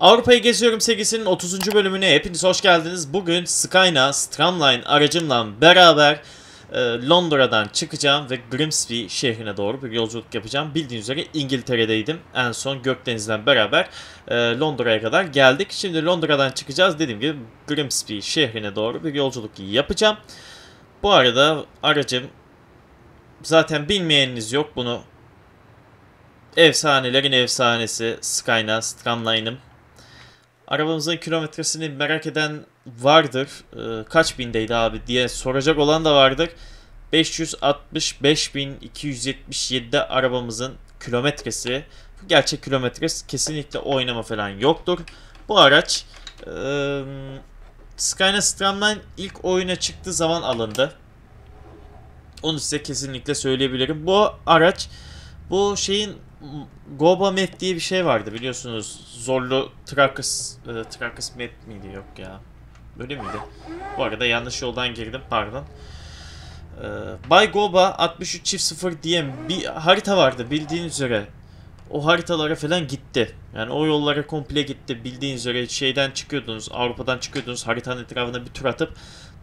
Avrupa'yı geziyorum serisinin 30. bölümüne hepiniz hoş geldiniz. Bugün Skyna Stramline aracımla beraber e, Londra'dan çıkacağım ve Grimsby şehrine doğru bir yolculuk yapacağım. Bildiğiniz üzere İngiltere'deydim. En son Gökdeniz'den beraber e, Londra'ya kadar geldik. Şimdi Londra'dan çıkacağız. Dediğim gibi Grimsby şehrine doğru bir yolculuk yapacağım. Bu arada aracım zaten bilmeyeniniz yok bunu. Efsanelerin efsanesi Skyna Stramline'ım. Arabamızın kilometresini merak eden vardır. Ee, kaç bindeydi abi diye soracak olan da vardır. 565.277'de arabamızın kilometresi. Bu gerçek kilometresi kesinlikle oynama falan yoktur. Bu araç e, Skyna Stramline ilk oyuna çıktığı zaman alındı. Onu size kesinlikle söyleyebilirim. Bu araç bu şeyin Goba Map diye bir şey vardı biliyorsunuz. Zorlu Trakus, e, Trakus Map miydi yok ya. Böyle miydi? Bu arada yanlış yoldan girdim pardon. E, Bay Goba 63 çift 0 diye bir harita vardı bildiğiniz üzere. O haritalara falan gitti. Yani o yollara komple gitti. Bildiğiniz üzere şeyden çıkıyordunuz, Avrupa'dan çıkıyordunuz. Haritanın etrafına bir tur atıp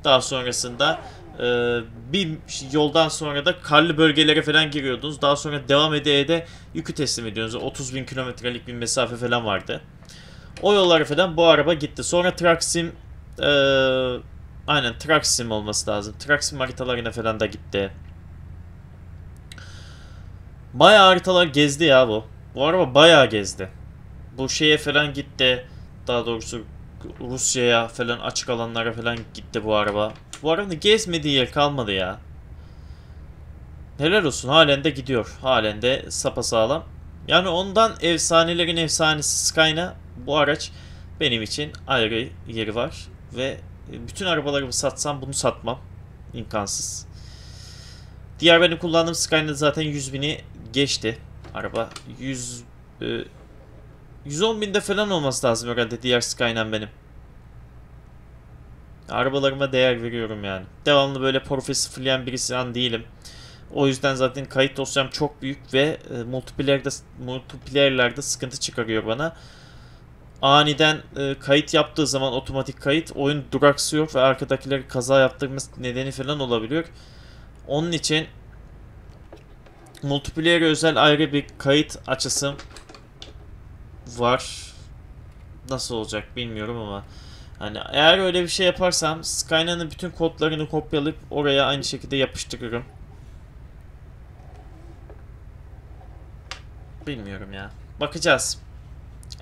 daha sonrasında e, bir yoldan sonra da karlı bölgelere falan giriyordunuz. Daha sonra devam ede ede yükü teslim ediyorsunuz. 30 bin kilometrelik bir mesafe falan vardı. O yollara falan bu araba gitti. Sonra Traxim e, aynen Traxim olması lazım. Traxim haritalarına falan da gitti. Bayağı haritalar gezdi ya bu. Bu araba bayağı gezdi. Bu şeye falan gitti. Daha doğrusu Rusya'ya falan açık alanlara falan gitti bu araba. Bu arada gezmediği yer kalmadı ya. Helal olsun halen de gidiyor. Halen de sapasağlam. Yani ondan efsanelerin efsanesi Skyna bu araç benim için ayrı yeri var. Ve bütün arabalarımı satsam bunu satmam. İmkansız. Diğer benim kullandığım Skyna zaten 100 bini geçti. Araba 100 e, 110 binde falan olması lazım herhalde diğer Skyline benim. Arabalarıma değer veriyorum yani. Devamlı böyle profil sıfırlayan birisi an değilim. O yüzden zaten kayıt dosyam çok büyük ve e, multiplayer'de, multiplayer'lerde sıkıntı çıkarıyor bana. Aniden e, kayıt yaptığı zaman otomatik kayıt oyun duraksıyor ve arkadakileri kaza yaptırması nedeni falan olabiliyor. Onun için multiplayer özel ayrı bir kayıt açısım var. Nasıl olacak bilmiyorum ama hani eğer öyle bir şey yaparsam Skyna'nın bütün kodlarını kopyalayıp oraya aynı şekilde yapıştırırım. Bilmiyorum ya. Bakacağız.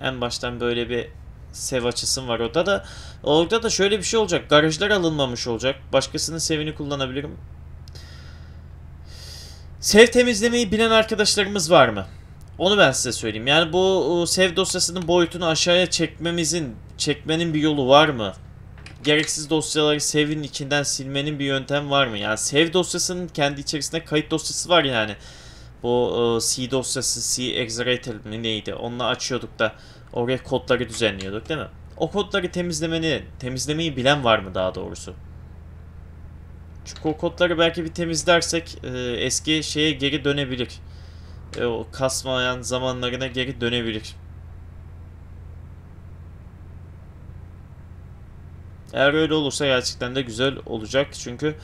En baştan böyle bir sev açısım var orada da. Orada da şöyle bir şey olacak. Garajlar alınmamış olacak. Başkasının sevini kullanabilirim. Sev temizlemeyi bilen arkadaşlarımız var mı? Onu ben size söyleyeyim. Yani bu sev dosyasının boyutunu aşağıya çekmemizin, çekmenin bir yolu var mı? Gereksiz dosyaları sevin içinden silmenin bir yöntem var mı? Yani sev dosyasının kendi içerisinde kayıt dosyası var yani. Bu C dosyası, C Exerator mi neydi? Onunla açıyorduk da oraya kodları düzenliyorduk değil mi? O kodları temizlemeni, temizlemeyi bilen var mı daha doğrusu? Çünkü o kodları belki bir temizlersek eski şeye geri dönebilir e, o kasmayan zamanlarına geri dönebilir. Eğer öyle olursa gerçekten de güzel olacak. Çünkü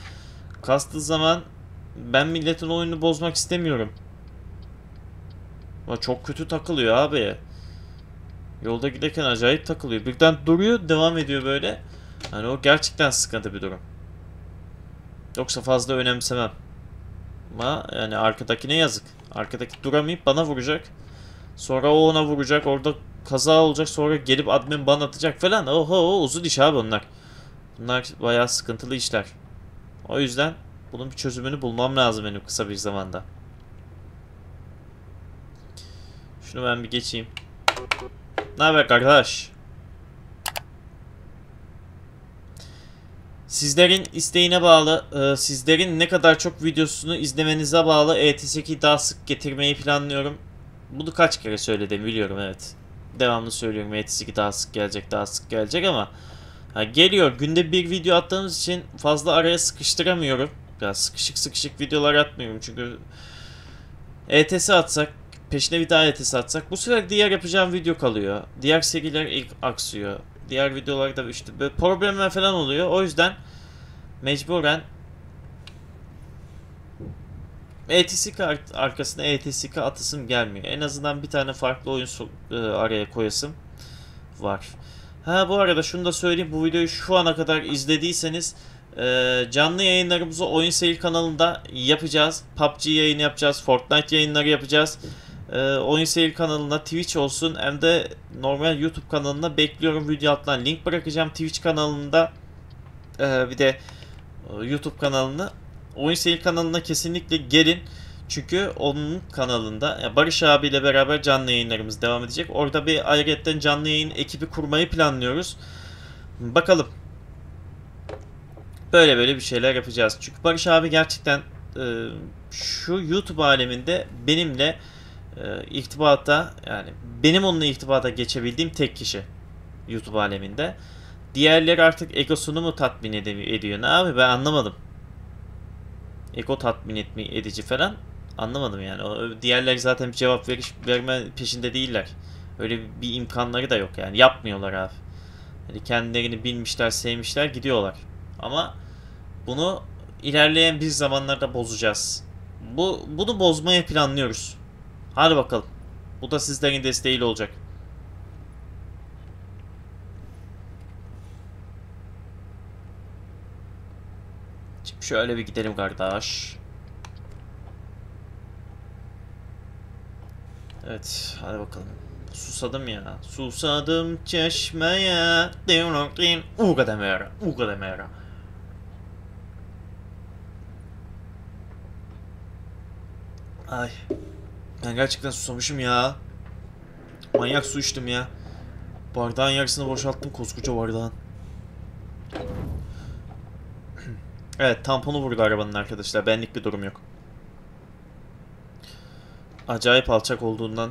kastığı zaman ben milletin oyunu bozmak istemiyorum. Ama çok kötü takılıyor abi. Yolda giderken acayip takılıyor. Birden duruyor, devam ediyor böyle. Hani o gerçekten sıkıntı bir durum. Yoksa fazla önemsemem. Ama yani arkadakine yazık. Arkadaki duramayıp bana vuracak. Sonra o ona vuracak. Orada kaza olacak. Sonra gelip admin ban atacak falan. Oho uzun iş abi onlar. Bunlar bayağı sıkıntılı işler. O yüzden bunun bir çözümünü bulmam lazım benim kısa bir zamanda. Şunu ben bir geçeyim. Ne haber kardeş? Sizlerin isteğine bağlı, e, sizlerin ne kadar çok videosunu izlemenize bağlı ETS2'yi daha sık getirmeyi planlıyorum. Bunu kaç kere söyledim biliyorum evet. Devamlı söylüyorum ETS2 daha sık gelecek, daha sık gelecek ama ha, geliyor. Günde bir video attığımız için fazla araya sıkıştıramıyorum. Biraz sıkışık sıkışık videolar atmıyorum çünkü ETS atsak Peşine bir daha ETS atsak. Bu sefer diğer yapacağım video kalıyor. Diğer seriler ilk aksıyor. Diğer videolarda işte böyle problemler falan oluyor. O yüzden mecburen ETSK ar- arkasına ETSK atasım gelmiyor. En azından bir tane farklı oyun e, araya koyasım var. Ha bu arada şunu da söyleyeyim. Bu videoyu şu ana kadar izlediyseniz e, canlı yayınlarımızı Oyun Seyir kanalında yapacağız. PUBG yayını yapacağız. Fortnite yayınları yapacağız. E, Oyun Seyir kanalına Twitch olsun hem de normal YouTube kanalına bekliyorum. Video altından link bırakacağım. Twitch kanalında e, bir de e, YouTube kanalına Oyun Seyir kanalına kesinlikle gelin. Çünkü onun kanalında ya Barış abiyle beraber canlı yayınlarımız devam edecek. Orada bir ayrıyetten canlı yayın ekibi kurmayı planlıyoruz. Bakalım. Böyle böyle bir şeyler yapacağız. Çünkü Barış abi gerçekten e, şu YouTube aleminde benimle e, irtibata yani benim onunla irtibata geçebildiğim tek kişi YouTube aleminde. Diğerleri artık egosunu mu tatmin ediyor? Ne abi ben anlamadım. Ego tatmin etme edici falan anlamadım yani. O, diğerleri zaten bir cevap veriş, verme peşinde değiller. Öyle bir imkanları da yok yani. Yapmıyorlar abi. Yani kendilerini bilmişler, sevmişler, gidiyorlar. Ama bunu ilerleyen bir zamanlarda bozacağız. Bu bunu bozmaya planlıyoruz. Hadi bakalım. Bu da sizlerin desteğiyle olacak. Şimdi şöyle bir gidelim kardeş. Evet, hadi bakalım. Susadım ya. Susadım çeşmeye. Uga demera. Uga demera. Ay. Ben gerçekten susamışım ya. Manyak su içtim ya. Bardağın yarısını boşalttım koskoca bardağın. Evet tamponu vurdu arabanın arkadaşlar. Benlik bir durum yok. Acayip alçak olduğundan.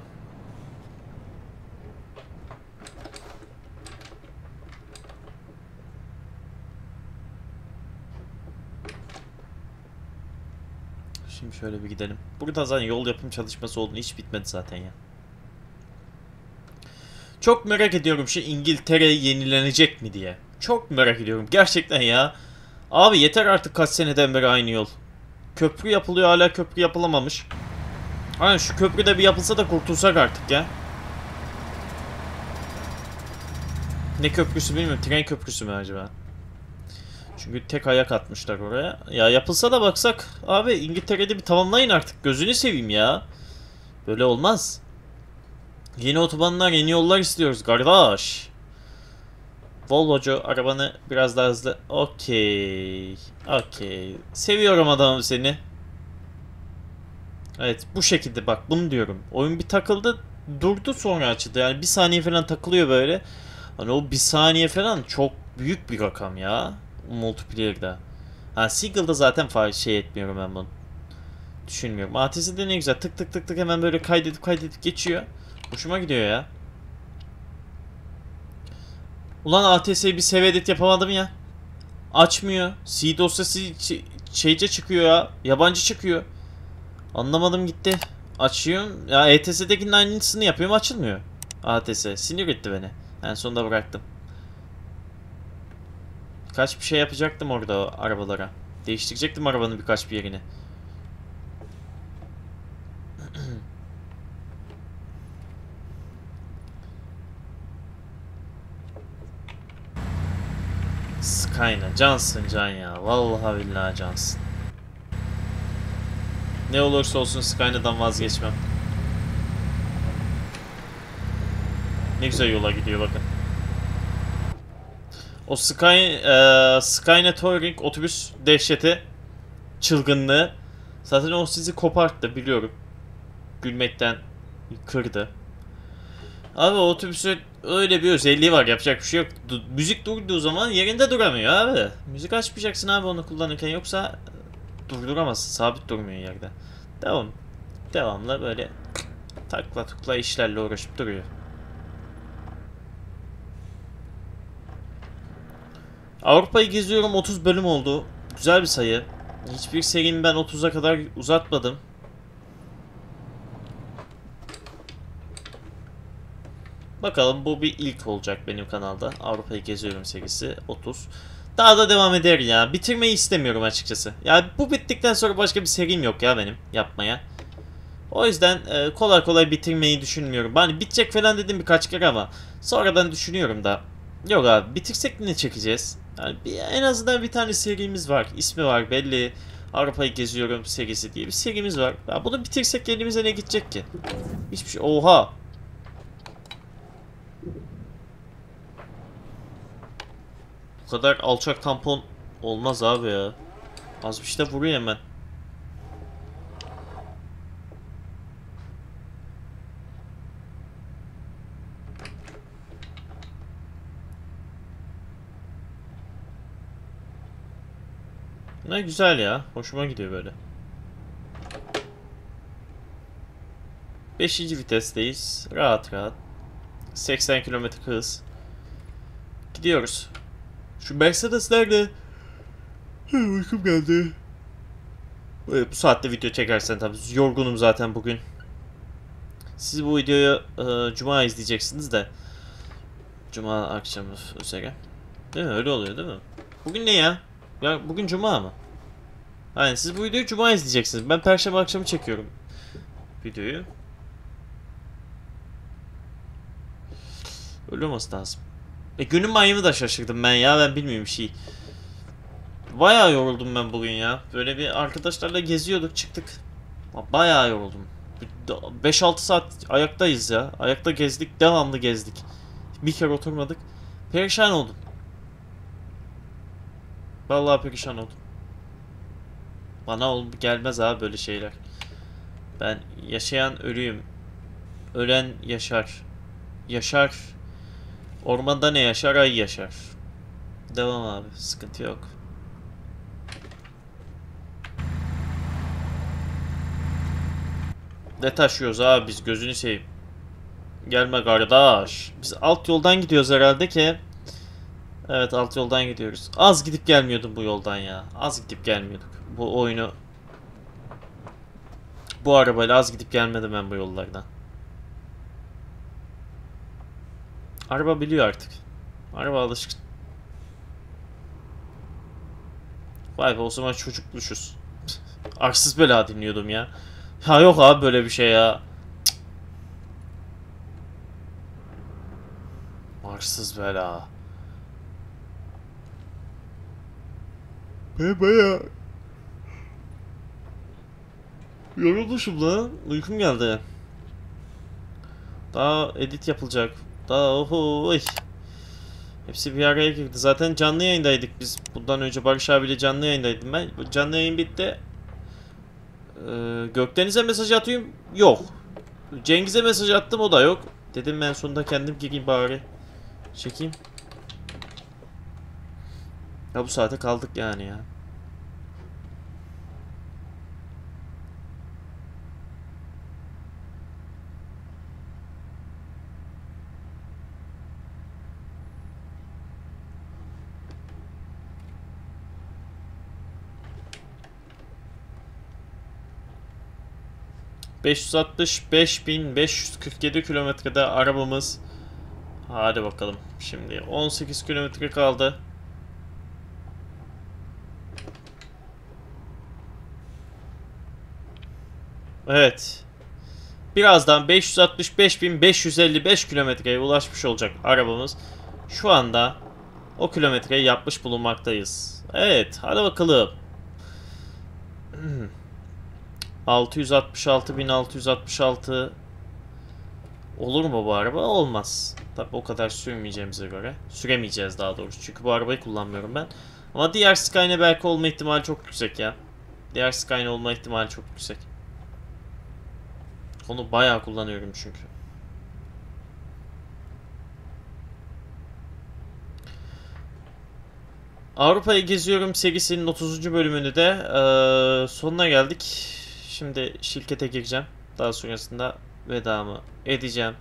Şimdi şöyle bir gidelim. Burada zaten yol yapım çalışması olduğunu hiç bitmedi zaten ya. Çok merak ediyorum şu İngiltere yenilenecek mi diye. Çok merak ediyorum gerçekten ya. Abi yeter artık kaç seneden beri aynı yol. Köprü yapılıyor hala köprü yapılamamış. Aynen şu köprü de bir yapılsa da kurtulsak artık ya. Ne köprüsü bilmiyorum. Tren köprüsü mü acaba? Çünkü tek ayak atmışlar oraya. Ya yapılsa da baksak. Abi İngiltere'de bir tamamlayın artık. Gözünü seveyim ya. Böyle olmaz. Yeni otobanlar, yeni yollar istiyoruz kardeş. Volvocu arabanı biraz daha hızlı. Okey. Okey. Seviyorum adamım seni. Evet bu şekilde bak bunu diyorum. Oyun bir takıldı durdu sonra açıldı. Yani bir saniye falan takılıyor böyle. Hani o bir saniye falan çok büyük bir rakam ya. Multiplayer'da. Ha single'da zaten şey etmiyorum ben bunu. Düşünmüyorum. ATS'de ne güzel tık tık tık tık hemen böyle kaydedip kaydedip geçiyor. Hoşuma gidiyor ya. Ulan ATS'yi bir save edit yapamadım ya. Açmıyor. C dosyası şeyce çıkıyor ya. Yabancı çıkıyor. Anlamadım gitti. Açıyorum. Ya ETS'dekinin aynısını yapıyorum açılmıyor. ATS. Sinir etti beni. En sonunda bıraktım. Birkaç bir şey yapacaktım orada arabalara. Değiştirecektim arabanın birkaç bir yerini. Skyna cansın can ya. Vallahi billahi cansın. Ne olursa olsun Skyna'dan vazgeçmem. Ne güzel yola gidiyor bakın. O Sky, e, Skynet Touring otobüs dehşeti, çılgınlığı. Zaten o sizi koparttı biliyorum. Gülmekten kırdı. Abi otobüsün öyle bir özelliği var yapacak bir şey yok. Du- müzik durduğu zaman yerinde duramıyor abi. Müzik açmayacaksın abi onu kullanırken yoksa durduramazsın. Sabit durmuyor yerde. Devam. Devamlı böyle takla tukla işlerle uğraşıp duruyor. Avrupa'yı geziyorum 30 bölüm oldu. Güzel bir sayı. Hiçbir serimi ben 30'a kadar uzatmadım. Bakalım bu bir ilk olacak benim kanalda. Avrupa'yı geziyorum serisi 30. Daha da devam eder ya. Bitirmeyi istemiyorum açıkçası. Ya bu bittikten sonra başka bir serim yok ya benim yapmaya. O yüzden e, kolay kolay bitirmeyi düşünmüyorum. Hani bitecek falan dedim birkaç kere ama sonradan düşünüyorum da. Yok abi bitirsek ne çekeceğiz? Yani bir, en azından bir tane serimiz var. İsmi var belli. Avrupa'yı geziyorum serisi diye bir serimiz var. Ya bunu bitirsek elimize ne gidecek ki? Hiçbir şey. Oha. Bu kadar alçak tampon olmaz abi ya. Az bir şey de vuruyor hemen. Ne güzel ya. Hoşuma gidiyor böyle. Beşinci vitesteyiz. Rahat rahat. 80 km hız. Gidiyoruz. Şu Mercedes nerede? Uykum geldi. Evet, bu saatte video çekersen tabii. Yorgunum zaten bugün. Siz bu videoyu e, Cuma izleyeceksiniz de. Cuma akşamı üzere. Değil mi? Öyle oluyor değil mi? Bugün ne ya? Ya bugün Cuma mı? Aynen siz bu videoyu Cuma izleyeceksiniz. Ben Perşembe akşamı çekiyorum videoyu. Öyle olması lazım. E günün mayımı da şaşırdım ben ya ben bilmiyorum şey. Bayağı yoruldum ben bugün ya. Böyle bir arkadaşlarla geziyorduk çıktık. Bayağı yoruldum. 5-6 saat ayaktayız ya. Ayakta gezdik devamlı gezdik. Bir kere oturmadık. Perişan oldum. Vallahi perişan oldum. Bana ol gelmez abi böyle şeyler. Ben yaşayan ölüyüm. Ölen yaşar. Yaşar. Ormanda ne yaşar? Ay yaşar. Devam abi. Sıkıntı yok. Ne taşıyoruz abi biz gözünü seveyim. Gelme kardeş. Biz alt yoldan gidiyoruz herhalde ki. Evet alt yoldan gidiyoruz. Az gidip gelmiyordum bu yoldan ya. Az gidip gelmiyorduk. Bu oyunu bu arabayla az gidip gelmedim ben bu yollardan. Araba biliyor artık. Araba alışık. Vay be o zaman çocukmuşuz. Arsız bela dinliyordum ya. Ya yok abi böyle bir şey ya. Arsız bela. Ben baya yorulmuşum lan. Uykum geldi. Daha edit yapılacak. Daha oho oy. Hepsi bir araya girdi. Zaten canlı yayındaydık biz. Bundan önce Barış abiyle canlı yayındaydım ben. Canlı yayın bitti. Ee, Gökdeniz'e mesaj atıyorum. Yok. Cengiz'e mesaj attım o da yok. Dedim ben sonunda kendim gireyim bari. Çekeyim. Ya bu saate kaldık yani ya. ...565.547 kilometrede arabamız... Hadi bakalım. Şimdi 18 kilometre kaldı. Evet. Birazdan 565.555 kilometreye ulaşmış olacak arabamız. Şu anda o kilometreyi yapmış bulunmaktayız. Evet, hadi bakalım. 666.666 olur mu bu araba? Olmaz. Tabi o kadar sürmeyeceğimize göre. Süremeyeceğiz daha doğrusu. Çünkü bu arabayı kullanmıyorum ben. Ama diğer Skyline belki olma ihtimali çok yüksek ya. Diğer Skyline olma ihtimali çok yüksek. Onu bayağı kullanıyorum çünkü. Avrupa'yı geziyorum serisinin 30. bölümünü de e, sonuna geldik. Şimdi şirkete gireceğim. Daha sonrasında vedamı edeceğim.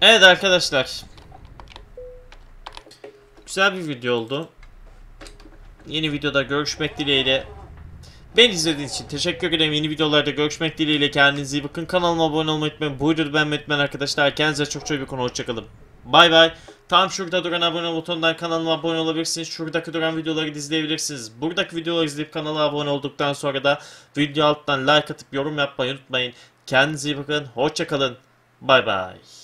Evet arkadaşlar. Güzel bir video oldu. Yeni videoda görüşmek dileğiyle. Ben izlediğiniz için teşekkür ederim. Yeni videolarda görüşmek dileğiyle. Kendinize iyi bakın. Kanalıma abone olmayı unutmayın. Bu videoda ben Metmen arkadaşlar. Kendinize çok çok iyi bakın. Hoşçakalın. Bay bay. Tam şurada duran abone butonundan kanalıma abone olabilirsiniz. Şuradaki duran videoları izleyebilirsiniz. Buradaki videoları izleyip kanala abone olduktan sonra da video alttan like atıp yorum yapmayı unutmayın. Kendinize iyi bakın. Hoşçakalın. Bay bay.